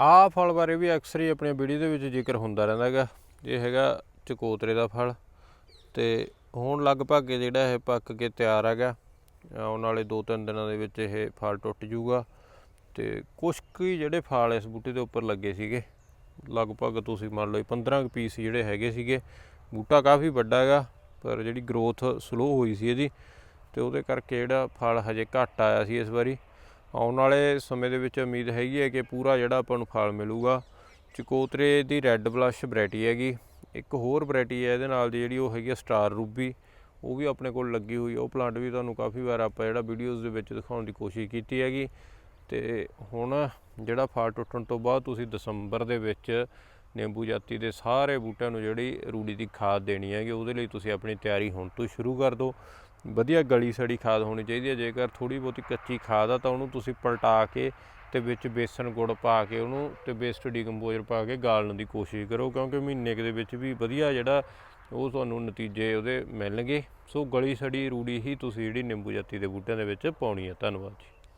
ਆਹ ਫਲ ਬਾਰੇ ਵੀ ਅਕਸਰ ਹੀ ਆਪਣੀਆਂ ਵੀਡੀਓ ਦੇ ਵਿੱਚ ਜ਼ਿਕਰ ਹੁੰਦਾ ਰਹਿੰਦਾ ਹੈਗਾ। ਇਹ ਹੈਗਾ ਚਕੋਤਰੇ ਦਾ ਫਲ ਤੇ ਹੁਣ ਲਗਭਗ ਜਿਹੜਾ ਇਹ ਪੱਕ ਕੇ ਤਿਆਰ ਹੈਗਾ, ਆਉਣ ਵਾਲੇ 2-3 ਦਿਨਾਂ ਦੇ ਵਿੱਚ ਇਹ ਫਲ ਟੁੱਟ ਜਾਊਗਾ ਤੇ ਕੁਛ ਕੁ ਜਿਹੜੇ ਫਲ ਇਸ ਬੂਟੇ ਦੇ ਉੱਪਰ ਲੱਗੇ ਸੀਗੇ, ਲਗਭਗ ਤੁਸੀਂ ਮੰਨ ਲਓ 15 ਕੁ ਪੀਸ ਜਿਹੜੇ ਹੈਗੇ ਸੀਗੇ, ਬੂਟਾ ਕਾਫੀ ਵੱਡਾ ਹੈਗਾ, ਪਰ ਜਿਹੜੀ ਗਰੋਥ ਸਲੋ ਹੋਈ ਸੀ ਇਹਦੀ ਤੇ ਉਹਦੇ ਕਰਕੇ ਜਿਹੜਾ ਫਲ ਹਜੇ ਘੱਟ ਆਇਆ ਸੀ ਇਸ ਵਾਰੀ। ਆਉਣ ਵਾਲੇ ਸਮੇਂ ਦੇ ਵਿੱਚ ਉਮੀਦ ਹੈਗੀ ਹੈ ਕਿ ਪੂਰਾ ਜਿਹੜਾ ਆਪਾਂ ਨੂੰ ਫਲ ਮਿਲੂਗਾ। ਚਕੋਤਰੇ ਦੀ ਰੈੱਡ ਬਲਸ਼ ਵੈਰਾਈਟੀ ਹੈਗੀ। ਇੱਕ ਹੋਰ ਵੈਰਾਈਟੀ ਹੈ ਇਹਦੇ ਨਾਲ ਦੀ ਜਿਹੜੀ ਉਹ ਹੈਗੀ ਆ ਸਟਾਰ ਰੂਬੀ। ਉਹ ਵੀ ਆਪਣੇ ਕੋਲ ਲੱਗੀ ਹੋਈ ਉਹ ਪਲਾਂਟ ਵੀ ਤੁਹਾਨੂੰ ਕਾਫੀ ਵਾਰ ਆਪਾਂ ਜਿਹੜਾ ਵੀਡੀਓਜ਼ ਦੇ ਵਿੱਚ ਦਿਖਾਉਣ ਦੀ ਕੋਸ਼ਿਸ਼ ਕੀਤੀ ਹੈਗੀ। ਤੇ ਹੁਣ ਜਿਹੜਾ ਫਲ ਟੁੱਟਣ ਤੋਂ ਬਾਅਦ ਤੁਸੀਂ ਦਸੰਬਰ ਦੇ ਵਿੱਚ ਨਿੰਬੂ ਜਾਤੀ ਦੇ ਸਾਰੇ ਬੂਟਿਆਂ ਨੂੰ ਜਿਹੜੀ ਰੂੜੀ ਦੀ ਖਾਦ ਦੇਣੀ ਹੈਗੀ, ਉਹਦੇ ਲਈ ਤੁਸੀਂ ਆਪਣੀ ਤਿਆਰੀ ਹੁਣ ਤੋਂ ਸ਼ੁਰੂ ਕਰ ਦਿਓ। ਵਧੀਆ ਗਲੀ ਸੜੀ ਖਾਦ ਹੋਣੀ ਚਾਹੀਦੀ ਹੈ, ਜੇਕਰ ਥੋੜੀ ਬਹੁਤੀ ਕੱਚੀ ਖਾਦ ਆ ਤਾਂ ਉਹਨੂੰ ਤੁਸੀਂ ਪਲਟਾ ਕੇ ਤੇ ਵਿੱਚ ਬੇਸਨ ਗੁੜ ਪਾ ਕੇ ਉਹਨੂੰ ਤੇ ਬੇਸਟ ਡੀਕੰਪੋਜ਼ਰ ਪਾ ਕੇ ਗਾਲਣ ਦੀ ਕੋਸ਼ਿਸ਼ ਕਰੋ, ਕਿਉਂਕਿ ਮਹੀਨੇ ਕੁ ਦੇ ਵਿੱਚ ਵੀ ਵਧੀਆ ਜਿਹੜਾ ਉਹ ਤੁਹਾਨੂੰ ਨਤੀਜੇ ਉਹਦੇ ਮਿਲਣਗੇ। ਸੋ ਗਲੀ ਸੜੀ ਰੂੜੀ ਹੀ ਤੁਸੀਂ ਜਿਹੜੀ ਨਿੰਬੂ ਜਾਤੀ ਦੇ ਬੂਟਿਆਂ ਦੇ ਵਿੱਚ ਪਾਉਣੀ ਹੈ। ਧੰਨਵਾਦ ਜੀ।